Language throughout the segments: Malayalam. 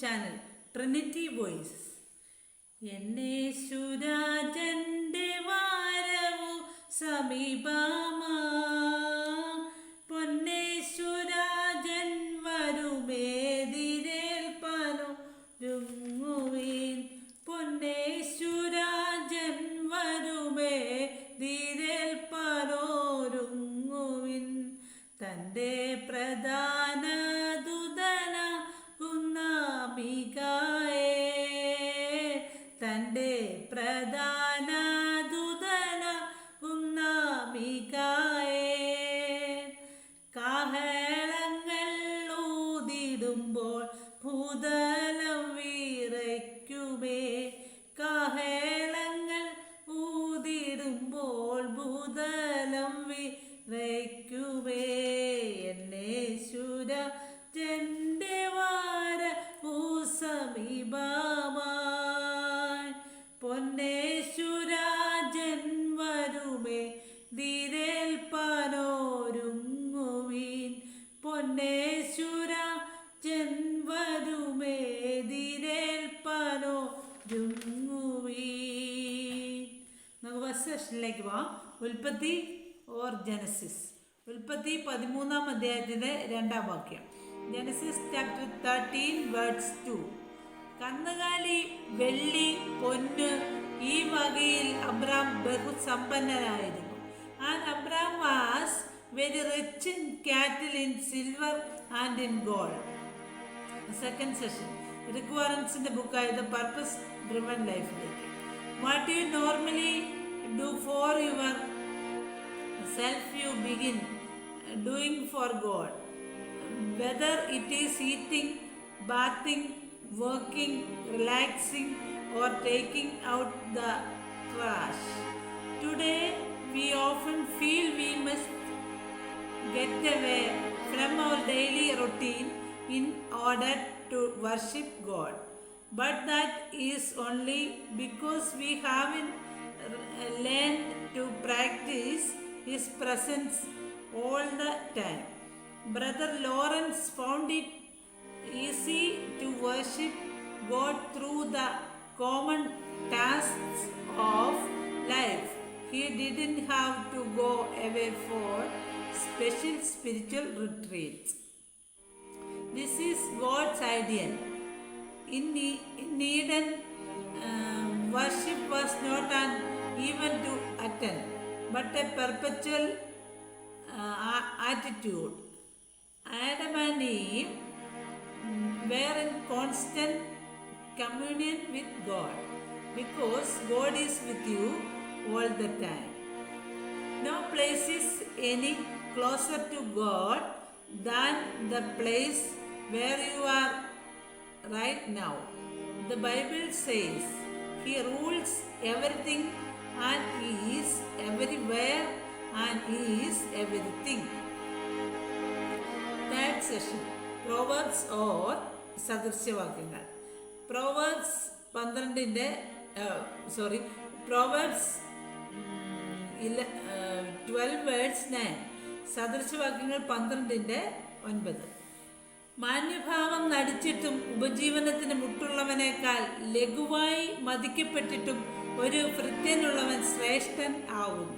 ചാനൽ ട്രിനിറ്റി വോയിസ് എന്നെ സുരാജന്റെ വാരവു സമീപമാ നമുക്ക് ഫസ്റ്റ് സെഷനിലേക്ക് പോവാം. ഉൽപ്പത്തി ഓർ ജനസിസ് ഉൽപ്പത്തി പതിമൂന്നാം അധ്യായത്തിന്റെ രണ്ടാം വാക്യം. Genesis chapter thirteen words two കന്നുകാലി വെള്ളി പൊന്ന് ഈ വകയിൽ Abram ബഹുസമ്പന്നനായിരുന്നു. And Abram was very rich in cattle in silver and in gold second session റിക്വയർമെൻസിന്റെ ബുക്കായത് പർപ്പസ് ഡ്രിവൺ ലൈഫിലേക്ക് what you normally do for your self you begin doing for God whether it is eating, bathing, working, relaxing, or taking out the trash. Today, we often feel we must get away from our daily routine in order to worship God. But that is only because we haven't uh, learned to practice His presence all the time. Brother Lawrence found it easy to worship God through the common tasks of life. He didn't have to go away for special spiritual retreats. This is God's ideal. In, Eden, um, worship was not an event to attend, but a perpetual uh, attitude. Adam and Eve mm, were in constant communion with God because God is with you all the time. No place is any closer to God than the place where you are right now. The Bible says He rules everything and He is everywhere and He is everything. Third Proverbs or സദൃശ്യവാക്യങ്ങൾ പ്രോവേർബ്സ് പന്ത്രണ്ടിന്റെ സോറി പ്രോവേർബ്സ് ഇല്ല ട്വൽവ് വേർഡ്സ് നയൻ സദൃശവാക്യങ്ങൾ പന്ത്രണ്ടിന്റെ ഒൻപത്. മാന്യഭാവം നടിച്ചിട്ടും ഉപജീവനത്തിന് മുട്ടുള്ളവനേക്കാൾ ലഘുവായി മതിക്കപ്പെട്ടിട്ടും ഒരു ഭൃത്യനുള്ളവൻ ശ്രേഷ്ഠൻ ആവുന്നു.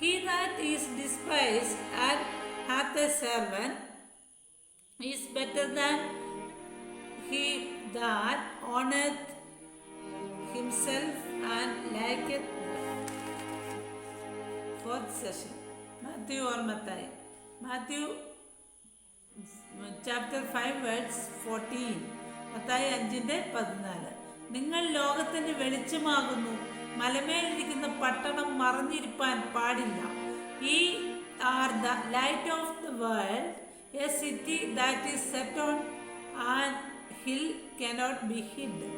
He that is despise and hath a servant is better than he that honoreth himself and lacketh fourth session. Matthew or Mathai Matthew chapter five words fourteen Mathai അഞ്ചിന്റെ പതിനാല്. നിങ്ങൾ ലോകത്തിന്റെ വെളിച്ചമാകുന്നു. മലമേലിരിക്കുന്ന പട്ടണം മറഞ്ഞിരിപ്പാൻ പാടില്ല. Ye are the light of the world a city that is set on an hill cannot be hid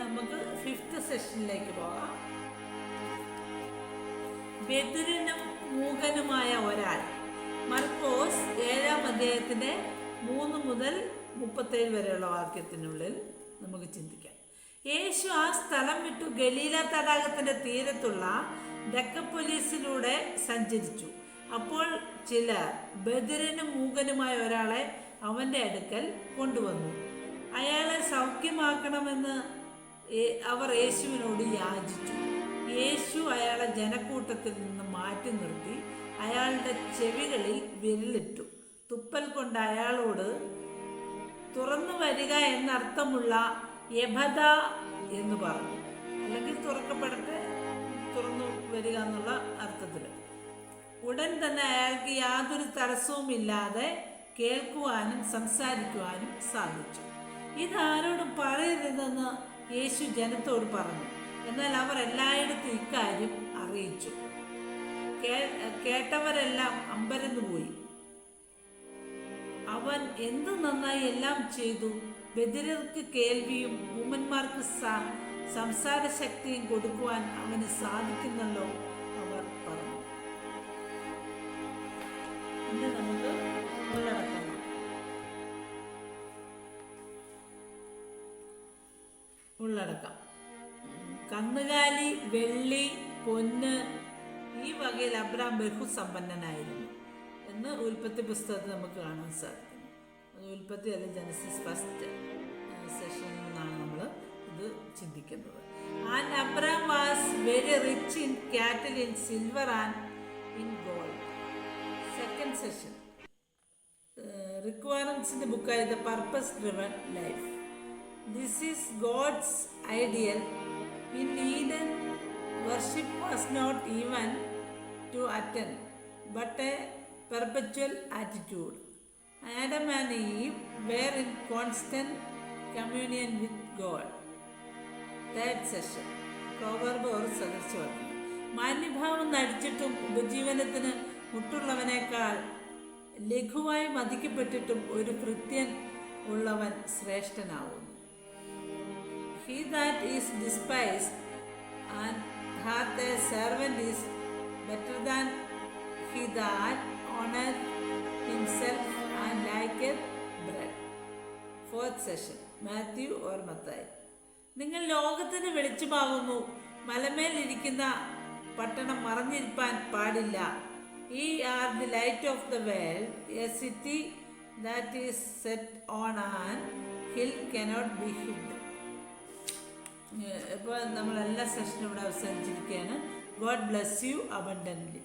നമുക്ക് ഫിഫ്ത്ത് സെഷനിലേക്ക് പോകാം. ബദിരനും മൂകനുമായ ഒരാൾ. മർക്കോസ് ഏഴാം അധ്യായത്തിന്റെ മൂന്ന് മുതൽ മുപ്പത്തേഴ് വരെയുള്ള വാക്യത്തിനുള്ളിൽ നമുക്ക് ചിന്തിക്കാം. യേശു ആ സ്ഥലം വിട്ടു ഗലീല തടാകത്തിന്റെ തീരത്തുള്ള ഡക്കപ്പൊലീസിലൂടെ സഞ്ചരിച്ചു. അപ്പോൾ ചിലർ ബദിരനും മൂകനുമായ ഒരാളെ അവന്റെ അടുക്കൽ കൊണ്ടുവന്നു. അയാളെ സൗഖ്യമാക്കണമെന്ന് അവർ യേശുവിനോട് യാചിച്ചു. യേശു അയാളെ ജനക്കൂട്ടത്തിൽ നിന്ന് മാറ്റി നിർത്തി അയാളുടെ ചെവികളിൽ വിരലിട്ടു. തുപ്പൽ കൊണ്ട് അയാളോട് തുറന്നു വരിക എന്നർത്ഥമുള്ള യഭത എന്ന് പറഞ്ഞു. അല്ലെങ്കിൽ തുറക്കപ്പെടട്ടെ തുറന്നു വരിക എന്നുള്ള അർത്ഥത്തിൽ. ഉടൻ തന്നെ അയാൾക്ക് യാതൊരു തടസ്സവുമില്ലാതെ കേൾക്കുവാനും സംസാരിക്കുവാനും സാധിച്ചു. ഇതാരോടും പറയരുതെന്ന് യേശു ജനത്തോട് പറഞ്ഞു. എന്നാൽ അവർ എല്ലായിടത്തും ഇക്കാര്യം അറിയിച്ചു. കേട്ടവരെല്ലാം അമ്പരന്നു പോയി. അവൻ എന്ത് നന്നായി എല്ലാം ചെയ്തു? ബദിരർക്ക് കേൾവിയും ഊമന്മാർക്ക് സ- സംസാര ശക്തിയും കൊടുക്കുവാൻ അവന് സാധിക്കുന്നല്ലോ അവർ പറഞ്ഞു. ഉള്ളടക്കം കന്നുകാലി വെള്ളി പൊന്ന് ഈ വകയിൽ അബ്രാം ബഹുസമ്പന്നനായിരുന്നു എന്ന് ഉൽപ്പത്തി പുസ്തകത്തിൽ നമുക്ക് കാണാൻ സാധിക്കും ഉൽപ്പത്തി അല്ല ജനസിസ് ഫസ്റ്റ് സെഷനിൽ നിന്നാണ് നമ്മൾ ഇത് ചിന്തിക്കുന്നത്. And Abram was very rich in cattle in silver and in gold second session റിക്വയർമെൻസിന്റെ ബുക്കായ the purpose driven life this is God's ideal in Eden worship was not even to attend but a perpetual attitude Adam and Eve were in constant communion with God third session proverb ഒരു സദൃശവാക്യം മാന്യഭാവം നടിച്ചിട്ടും ഉപജീവനത്തിന് മുട്ടുള്ളവനേക്കാൾ ലഘുവായി മതിക്കപ്പെട്ടിട്ടും ഒരു കൃത്യൻ ഉള്ളവൻ ശ്രേഷ്ഠനാവുന്നു. He that is despised and hath a servant is better than he that honour himself and lacketh bread fourth session Matthew or Mathai നിങ്ങൾ ലോകത്തിന് വെളിച്ചമാകുന്നു. മലമേലിരിക്കുന്ന പട്ടണം മറഞ്ഞിരിപ്പാൻ പാടില്ല. Ye are the light of the world a city that is set on an hill cannot be hid ഇപ്പോൾ നമ്മളെല്ലാ സെഷനും ഇവിടെ അവസാനിച്ചിരിക്കുകയാണ്. God bless you abundantly